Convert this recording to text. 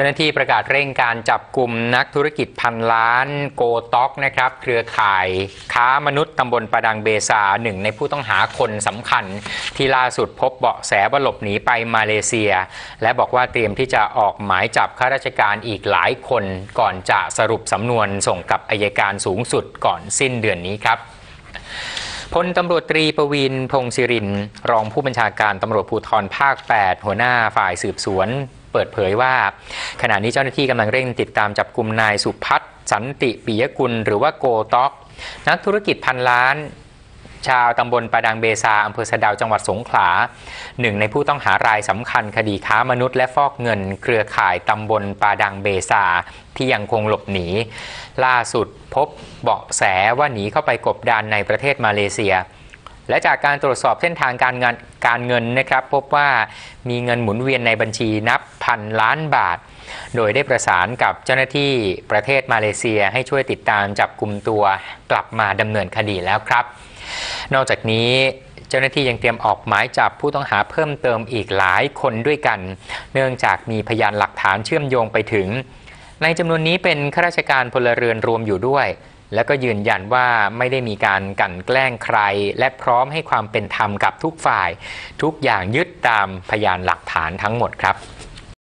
จ้าหน้าที่ประกาศเร่งการจับกลุ่มนักธุรกิจพันล้านโกต็อกนะครับ เครือข่ายค้ามนุษย์ตำบลประดังเบซาหนึ่งในผู้ต้องหาคนสำคัญ ที่ล่าสุดพบเบาะแสว่าหลบหนีไปมาเลเซีย และบอกว่าเตรียมที่จะออกหมายจับข้าราชการอีกหลายคนก่อนจะสรุปสำนวนส่งกับอายการสูงสุดก่อนสิ้นเดือนนี้ครับพลตำรวจตรีประวินพงศิริน รองผู้บัญชาการตำรวจภูธรภาค 8 หัวหน้าฝ่ายสืบสวน เปิดเผยว่า ขณะนี้เจ้าหน้าที่กำลังเร่งติดตามจับกลุ่มนายสุพัฒน์สันติปิยกุล หรือว่าโกต็อก นักธุรกิจพันล้าน ชาวตำบลปาดังเบซาอำเภอสะดาวจังหวัดสงขลาหนึ่งในผู้ต้องหารายสำคัญคดีค้ามนุษย์และฟอกเงิน เครือข่ายตำบลปาดังเบซาที่ยังคงหลบหนี ล่าสุดพบเบาะแสว่าหนีเข้าไปกบดานในประเทศมาเลเซีย และจากการตรวจสอบเส้นทางการเงินการเงินนะครับ พบว่ามีเงินหมุนเวียนในบัญชีนับพันล้านบาท โดยได้ประสานกับเจ้าหน้าที่ประเทศมาเลเซียให้ช่วยติดตามจับกลุ่มตัวกลับมาดำเนินคดีแล้วครับ นอกจากนี้เจ้าหน้าที่ยังเตรียมออกหมายจับผู้ต้องหาเพิ่มเติมอีกหลายคนด้วยกัน เนื่องจากมีพยานหลักฐานเชื่อมโยงไปถึง ในจำนวนนี้เป็นข้าราชการพลเรือนรวมอยู่ด้วย แล้วก็ยืนยันว่าไม่ได้มีการกันแกล้งใคร และพร้อมให้ความเป็นธรรมกับทุกฝ่าย ทุกอย่างยึดตามพยานหลักฐานทั้งหมดครับ